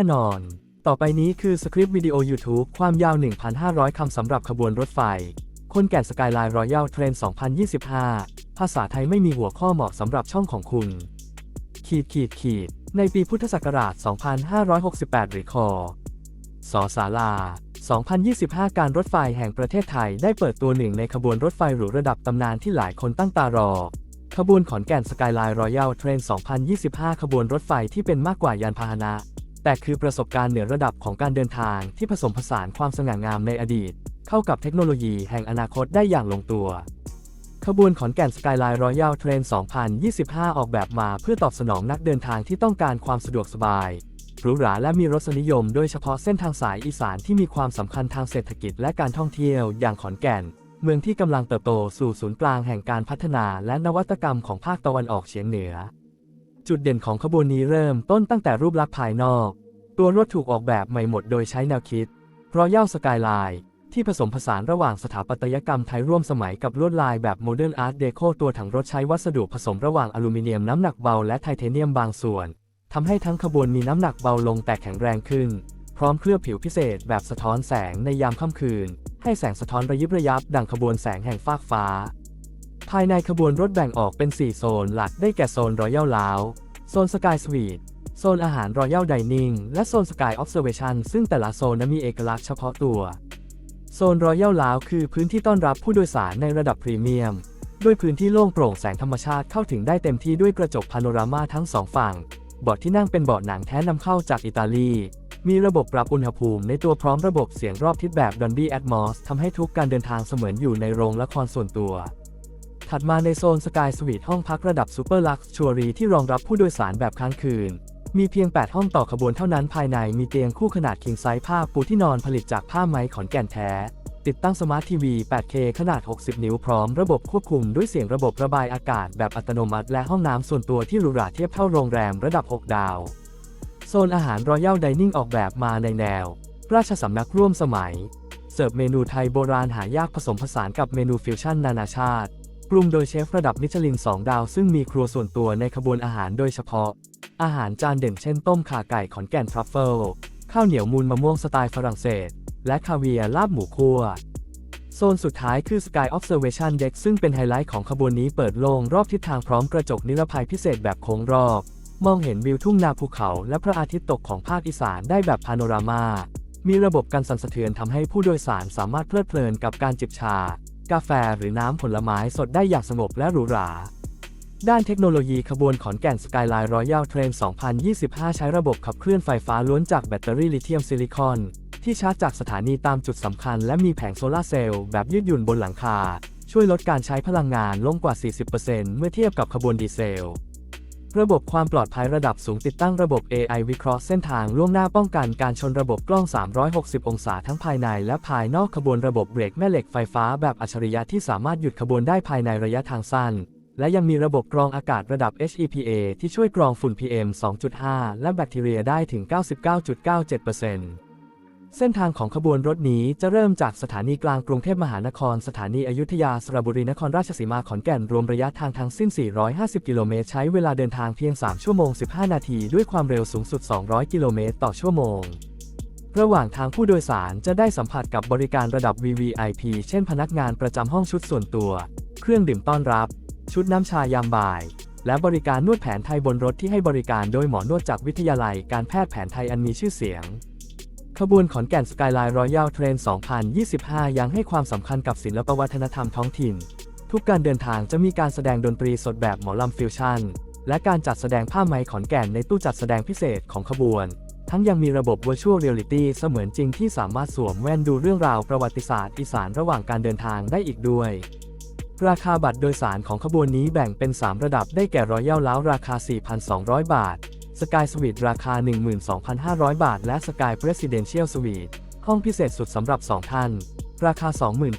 แน่นอน ต่อไปนี้คือสคริปต์วิดีโอ YouTube ความยาว 1,500 คำสำหรับขบวนรถไฟ คนแก่นสกายไลน์รอยัลเทรน 2025 ภาษาไทยไม่มีหัวข้อเหมาะสำหรับช่องของคุณ ขีดขีดขีด ในปีพุทธศักราช 2568 หรือคอสอสาลา 2025 การรถไฟแห่งประเทศไทยได้เปิดตัวหนึ่งในขบวนรถไฟหรูระดับตำนานที่หลายคนตั้งตารอ ขบวนขอนแก่นสกายไลน์รอยัลเทรน 2025 ขบวนรถไฟที่เป็นมากกว่ายานพาหนะ แต่คือประสบการณ์เหนือระดับของการเดินทางที่ผสมผสานความสง่างามในอดีต เข้ากับเทคโนโลยีแห่งอนาคตได้อย่างลงตัว ขบวนขอนแก่นสกายไลน์รอยัลเทรน 2025 ออกแบบมาเพื่อตอบสนองนักเดินทางที่ต้องการความสะดวกสบายหรูหราและมีรสนิยมโดยเฉพาะเส้นทางสายอีสานที่มีความสำคัญทางเศรษฐกิจและการท่องเที่ยวอย่างขอนแก่น เมืองที่กำลังเติบโตสู่ศูนย์กลางแห่งการพัฒนาและนวัตกรรมของภาคตะวันออกเฉียงเหนือ จุดเด่นของขบวนนี้เริ่มต้นตั้งแต่รูปลักษณ์ภายนอก ตัวรถถูกออกแบบใหม่หมดโดยใช้แนวคิด Royal Skyline ที่ผสมผสานระหว่างสถาปัตยกรรมไทยร่วมสมัยกับลวดลายแบบ Modern Art Deco ตัวถังรถใช้วัสดุผสมระหว่างอลูมิเนียมน้ำหนักเบาและไทเทเนียมบางส่วนทำให้ทั้งขบวนมีน้ำหนักเบาลงแต่แข็งแรงขึ้น พร้อมเคลือบผิวพิเศษแบบสะท้อนแสงในยามค่ำคืน ให้แสงสะท้อนระยิบระยับดังขบวนแสงแห่งฟากฟ้า ภายในขบวนรถแบ่งออกเป็น 4 โซนหลักได้แก่โซนรอยัลลาวโซนสกายสวีทโซนอาหารรอยัลไดนิ่งและโซนสกายออ s เ r เ a ชันซึ่งแต่ละโซนนั้นมีเอกลักษณ์เฉพาะตัว โซนรอยัลลาวคือพื้นที่ต้อนรับผู้โดยสารในระดับพรีเมียม ด้วยพื้นที่โล่งโปร่งแสงธรรมชาติเข้าถึงได้เต็มที่ด้วยกระจกพาโนรามาทั้งสองฝั่งเบาะที่นั่งเป็นเบาะหนังแท้นำเข้าจากอิตาลี มีระบบปรับอุณหภูมิในตัวพร้อมระบบเสียงรอบทิศแบบ Dolby Atmos ทำให้ทุกการเดินทางเสมือนอยู่ในโรงละครส่วนตัว ถัดมาในโซนสกายสวีทห้องพักระดับซูเปอร์ลักชัวรีที่รองรับผู้โดยสารแบบค้างคืน มีเพียง 8 ห้องต่อขบวนเท่านั้นภายในมีเตียงคู่ขนาด king size ผ้าปูที่นอนผลิตจากผ้าไหมขอนแก่นแท้ ติดตั้งสมาร์ททีวี 8K ขนาด 60 นิ้วพร้อมระบบควบคุมด้วยเสียงระบบระบายอากาศแบบอัตโนมัติ และห้องน้ำส่วนตัวที่หรูหราเทียบเท่าโรงแรมระดับ 6 ดาว โซนอาหารรอยัลไดนิ่งออกแบบมาในแนว ราชสำนักร่วมสมัย เสิร์ฟเมนูไทยโบราณหายากผสมผสานกับเมนูฟิวชั่นนานาชาติ ปรุงโดยเชฟระดับมิชลิน 2 ดาว ซึ่งมีครัวส่วนตัวในขบวนอาหารโดยเฉพาะ อาหารจานเด่นเช่นต้มข่าไก่ขอนแก่นทรัฟเฟิล ข้าวเหนียวมูลมะม่วงสไตล์ฝรั่งเศส และคาเวียร์ลาบหมูคั่ว โซนสุดท้ายคือ Sky Observation Deck ซึ่งเป็นไฮไลท์ของขบวนนี้เปิดโล่งรอบทิศทางพร้อมกระจกนิรภัยพิเศษแบบโค้งรอบ มองเห็นวิวทุ่งนาภูเขาและพระอาทิตย์ตกของภาคอีสานได้แบบพาโนรามามีระบบการสั่นสะเทือนทำให้ผู้โดยสารสามารถเพลิดเพลินกับการจิบชา กาแฟหรือน้ำผลไม้สดได้อย่างสงบและหรูหรา ด้านเทคโนโลยีขบวนขอนแก่นสกายไลน์รอยัลเทรน2025 ใช้ระบบขับเคลื่อนไฟฟ้าล้วนจากแบตเตอรี่ลิเธียมซิลิคอน ที่ชาร์จจากสถานีตามจุดสำคัญและมีแผงโซลาร์เซลล์แบบยืดหยุ่นบนหลังคา ช่วยลดการใช้พลังงานลงกว่า 40%เมื่อเทียบกับขบวนดีเซล ระบบความปลอดภัยระดับสูงติดตั้งระบบ AI วิเคราะห์เส้นทางล่วงหน้าป้องกันการชนระบบกล้อง 360 องศาทั้งภายในและภายนอกขบวนระบบเบรกแม่เหล็กไฟฟ้าแบบอัจฉริยะที่สามารถหยุดขบวนได้ภายในระยะทางสั้น และยังมีระบบกรองอากาศระดับ HEPA ที่ช่วยกรองฝุ่น PM 2.5 และแบคทีเรียได้ถึง 99.97% เส้นทางของขบวนรถนี้จะเริ่มจากสถานีกลางกรุงเทพมหานคร สถานีอยุธยาสระบุรีนครราชสีมาขอนแก่นรวมระยะทางทั้งสิ้น 450 กิโลเมตร ใช้เวลาเดินทางเพียง 3 ชั่วโมง 15 นาที ด้วยความเร็วสูงสุด 200 กิโลเมตรต่อชั่วโมง ระหว่างทางผู้โดยสารจะได้สัมผัสกับบริการระดับ VVIP เช่นพนักงานประจำห้องชุดส่วนตัว เครื่องดื่มต้อนรับ ชุดน้ำชายามบ่ายและบริการนวดแผนไทยบนรถที่ให้บริการโดยหมอนวดจากวิทยาลัยการแพทย์แผนไทยอันมีชื่อเสียง ขบวนขอนแก่นสกายไลน์รอยัลเทรน 2025 ยังให้ความสำคัญกับศิลปวัฒนธรรมท้องถิ่น ทุกการเดินทางจะมีการแสดงดนตรีสดแบบหมอลำฟิวชั่น และการจัดแสดงผ้าไหมขอนแก่นในตู้จัดแสดงพิเศษของขบวน ทั้งยังมีระบบ Virtual Reality เสมือนจริงที่สามารถสวมแว่นดูเรื่องราวประวัติศาสตร์อีสานระหว่างการเดินทางได้อีกด้วยราคาบัตรโดยสารของขบวนนี้แบ่งเป็น 3 ระดับได้แก่รอยัลล้าวราคา 4,200 บาท สกายสวีทราคา 12,500 บาท และสกายเพรส i เดนเชียลสวีทห้องพิเศษสุดสำหรับ 2 ท่าน ราคา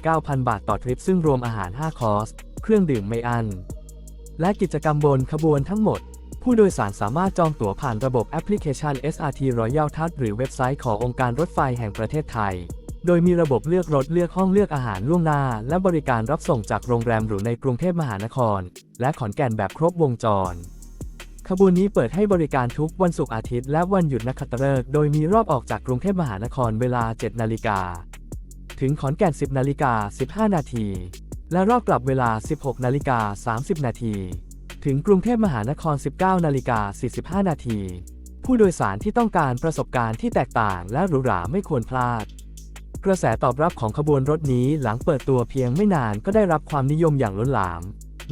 29,000 บาทต่อทริป ซึ่งรวมอาหาร 5 คอร์ส เครื่องดื่มไม่อั้นและกิจกรรมบนขบวนทั้งหมด ผู้โดยสารสามารถจองตั๋วผ่านระบบแอปพลิเคชัน SRT Royal Touch หรือเว็บไซต์ขององค์การรถไฟแห่งประเทศไทย โดยมีระบบเลือกรถเลือกห้องเลือกอาหารล่วงหน้า และบริการรับส่งจากโรงแรมหรูในกรุงเทพมหานคร และขอนแก่นแบบครบวงจร ขบวนนี้เปิดให้บริการทุกวันศุกร์อาทิตย์และวันหยุดนักขัตฤกษ์โดยมีรอบออกจากกรุงเทพมหานครเวลา 7 นาฬิกา ถึงขอนแก่น 10 นาฬิกา 15 นาที และรอบกลับเวลา 16 นาฬิกา 30 นาที ถึงกรุงเทพมหานคร 19 นาฬิกา 45 นาที ผู้โดยสารที่ต้องการประสบการณ์ที่แตกต่างและหรูหราไม่ควรพลาด กระแสตอบรับของขบวนรถนี้หลังเปิดตัวเพียงไม่นานก็ได้รับความนิยมอย่างล้นหลาม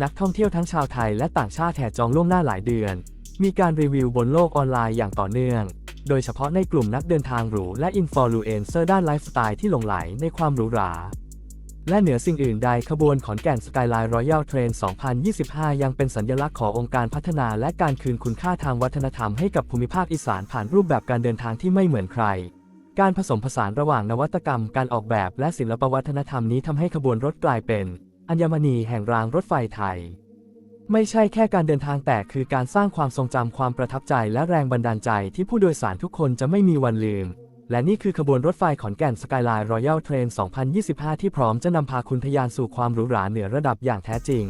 นักท่องเที่ยวทั้งชาวไทยและต่างชาติแห่จองล่วงหน้าหลายเดือน มีการรีวิวบนโลกออนไลน์อย่างต่อเนื่อง โดยเฉพาะในกลุ่มนักเดินทางหรูและอินฟลูเอนเซอร์ด้านไลฟ์สไตล์ที่หลงไหลในความหรูหรา และเหนือสิ่งอื่นใดขบวนขอนแก่นสกายไลน์รอยัลเทรน 2025 ยังเป็นสัญลักษณ์ขององค์การพัฒนาและการคืนคุณค่าทางวัฒนธรรมให้กับภูมิภาคอีสานผ่านรูปแบบการเดินทางที่ไม่เหมือนใครการผสมผสานระหว่างนวัตกรรม การออกแบบและศิลปวัฒนธรรมนี้ทำให้ขบวนรถกลายเป็น อัญมณีแห่งรางรถไฟไทย ไม่ใช่แค่การเดินทางแต่คือการสร้างความทรงจำความประทับใจและแรงบันดาลใจที่ผู้โดยสารทุกคนจะไม่มีวันลืม และนี่คือขบวนรถไฟขอนแก่นสกายไลน์รอยัลเทรน 2025 ที่พร้อมจะนำพาคุณทะยานสู่ความหรูหราเหนือระดับอย่างแท้จริง